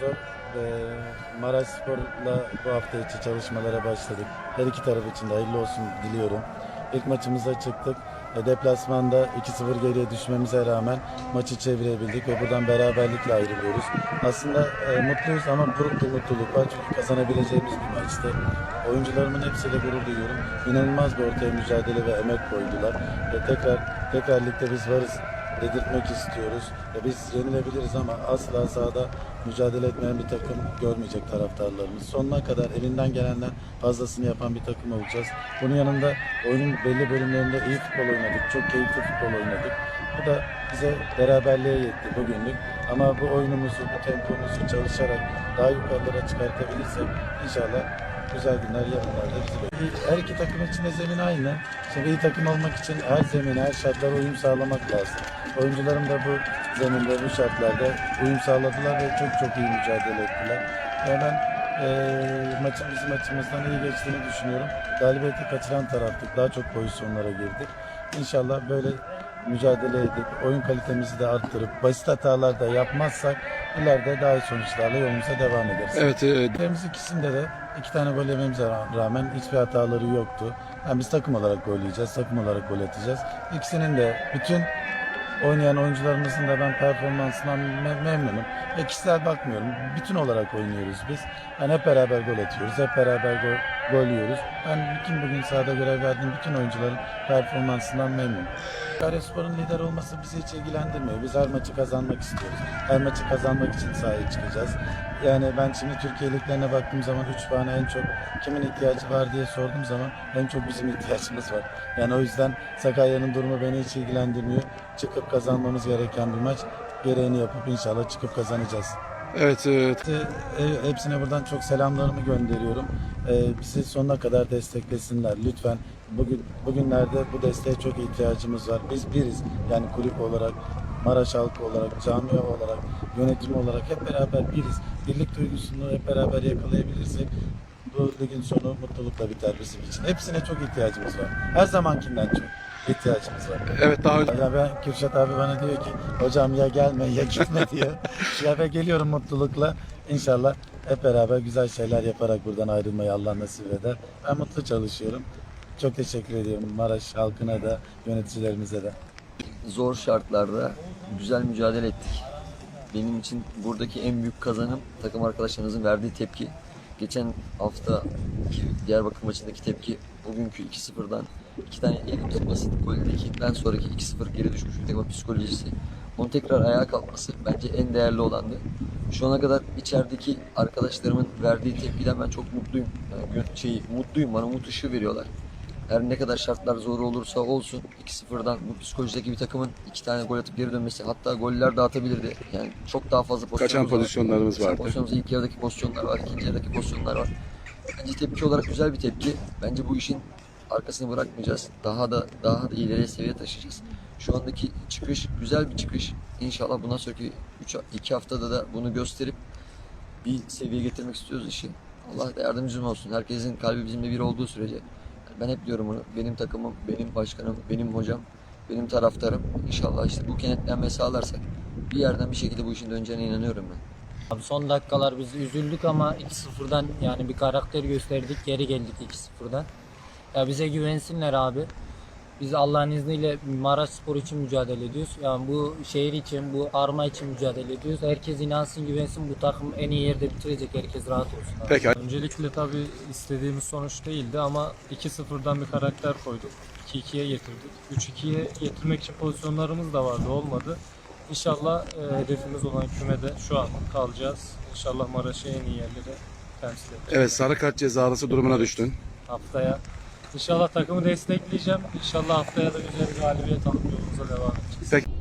zor. Ee, Maraş Spor'la bu hafta içi çalışmalara başladık. Her iki taraf için de hayırlı olsun diliyorum. İlk maçımıza çıktık. E, Deplasmanda 2-0 geriye düşmemize rağmen maçı çevirebildik ve buradan beraberlikle ayrılıyoruz. Aslında e, mutluyuz ama buruk bir mutluluk var çünkü kazanabileceğimiz bir maçtı. Oyuncularımın hepsiyle gurur duyuyorum. İnanılmaz bir ortaya mücadele ve emek koydular. Ve tekrar tekrar ligde biz varız dedirtmek istiyoruz. E, biz yenilebiliriz ama asla sahada mücadele etmeyen bir takım görmeyecek taraftarlarımız. Sonuna kadar elinden gelenden fazlasını yapan bir takım olacağız. Bunun yanında oyunun belli bölümlerinde iyi futbol oynadık. Çok keyifli futbol oynadık. Bu da bize beraberliğe yetti bugünlük. Ama bu oyunumuzu, bu tempomuzu çalışarak daha yukarılara çıkartabilirsek inşallah güzel günler yarınlarda bizi bekliyor. Her iki takım için de zemin aynı. Şimdi iyi takım olmak için her zemine, her şartlara uyum sağlamak lazım. Oyuncularım da bu zeminde, bu şartlarda uyum sağladılar ve çok çok iyi mücadele ettiler. Ve ben eee maçın bizim açımızdan iyi geçtiğini düşünüyorum. Galibiyeti kaçıran taraftık. Daha çok pozisyonlara girdik. İnşallah böyle mücadele edip oyun kalitemizi de arttırıp basit hatalar da yapmazsak ileride daha iyi sonuçlarla yolumuza devam ederiz. Evet, e, Liglerimiz ikisinde de iki tane gol yememize ra- rağmen hiçbir hataları yoktu. Yani biz takım olarak gol yiyeceğiz, takım olarak gol atacağız. İkisinin de bütün oynayan oyuncularımızın da ben performansından me- memnunum. Ve kişisel bakmıyorum. Bütün olarak oynuyoruz biz. Yani hep beraber gol atıyoruz, hep beraber gol, gol yiyoruz. Ben bütün bugün sahada görev verdiğim bütün oyuncuların performansından memnunum. Spor'un lider olması bizi hiç ilgilendirmiyor. Biz her maçı kazanmak istiyoruz. Her maçı kazanmak için sahaya çıkacağız. Yani ben şimdi Türkiye liglerine baktığım zaman 3 puana en çok kimin ihtiyacı var diye sorduğum zaman en çok bizim ihtiyacımız var. Yani o yüzden Sakarya'nın durumu beni hiç ilgilendirmiyor. Çıkıp kazanmamız gereken bir maç. Gereğini yapıp inşallah çıkıp kazanacağız. Evet, e, E, Hepsine buradan çok selamlarımı gönderiyorum. E, Bizi sonuna kadar desteklesinler lütfen. Bugün bugünlerde bu desteğe çok ihtiyacımız var. Biz biriz. Yani kulüp olarak, Maraş halkı olarak, camia olarak, yönetim olarak hep beraber biriz. Birlik duygusunu hep beraber yakalayabilirsek bu ligin sonu mutlulukla biter bizim için. Hepsine çok ihtiyacımız var. Her zamankinden çok ihtiyacımız var. evet daha önce Ya ben Kürşat abi bana diyor ki hocam ya gelme ya gitme diyor. ya ben geliyorum mutlulukla. İnşallah hep beraber güzel şeyler yaparak buradan ayrılmayı Allah nasip eder. Ben mutlu çalışıyorum. Çok teşekkür ediyorum Maraş halkına da yöneticilerimize de. zor şartlarda güzel mücadele ettik. Benim için buradaki en büyük kazanım takım arkadaşlarımızın verdiği tepki. Geçen hafta Diyarbakır maçındaki tepki bugünkü 2-0'dan iki tane elimiz basit goldeki sonraki 2-0 geri düşmüş bir takım psikolojisi. Onun tekrar ayağa kalkması bence en değerli olandı. Şu ana kadar içerideki arkadaşlarımın verdiği tepkiden ben çok mutluyum. Yani şey, mutluyum bana umut ışığı veriyorlar. Her ne kadar şartlar zor olursa olsun 2-0'dan bu psikolojideki bir takımın iki tane gol atıp geri dönmesi hatta goller de atabilirdi. Yani çok daha fazla kaçan pozisyonumuz var. pozisyonlarımız vardı. Pozisyonumuzda ilk yarıdaki pozisyonlar var, ikinci yarıdaki pozisyonlar var. Bence tepki olarak güzel bir tepki. Bence bu işin arkasını bırakmayacağız. Daha da daha da ileriye seviye taşıyacağız. Şu andaki çıkış güzel bir çıkış. İnşallah bundan sonraki 3 2 haftada da bunu gösterip bir seviyeye getirmek istiyoruz işi. Allah da yardımcım olsun. Herkesin kalbi bizimle bir olduğu sürece. Ben hep diyorum bunu. Benim takımım, benim başkanım, benim hocam, benim taraftarım. İnşallah işte bu kenetlenmeyi sağlarsak bir yerden bir şekilde bu işin döneceğine inanıyorum ben. Abi son dakikalar biz üzüldük ama 2-0'dan yani bir karakter gösterdik geri geldik 2-0'dan. Ya bize güvensinler abi. Biz Allah'ın izniyle Maraş Spor için mücadele ediyoruz. Yani bu şehir için, bu arma için mücadele ediyoruz. Herkes inansın, güvensin. Bu takım en iyi yerde bitirecek. Herkes rahat olsun. Abi. Peki Öncelikle tabii istediğimiz sonuç değildi ama 2-0'dan bir karakter koyduk. 2-2'ye getirdik. 3-2'ye getirmek için pozisyonlarımız da vardı olmadı. İnşallah e, hedefimiz olan kümede şu an kalacağız. İnşallah Maraş'ı en iyi yerlere temsil edeceğiz. evet sarı kart cezalısı durumuna düştün. Haftaya İnşallah takımı destekleyeceğim. İnşallah haftaya da güzel bir galibiyet alıp yolumuza devam edeceğiz. Peki.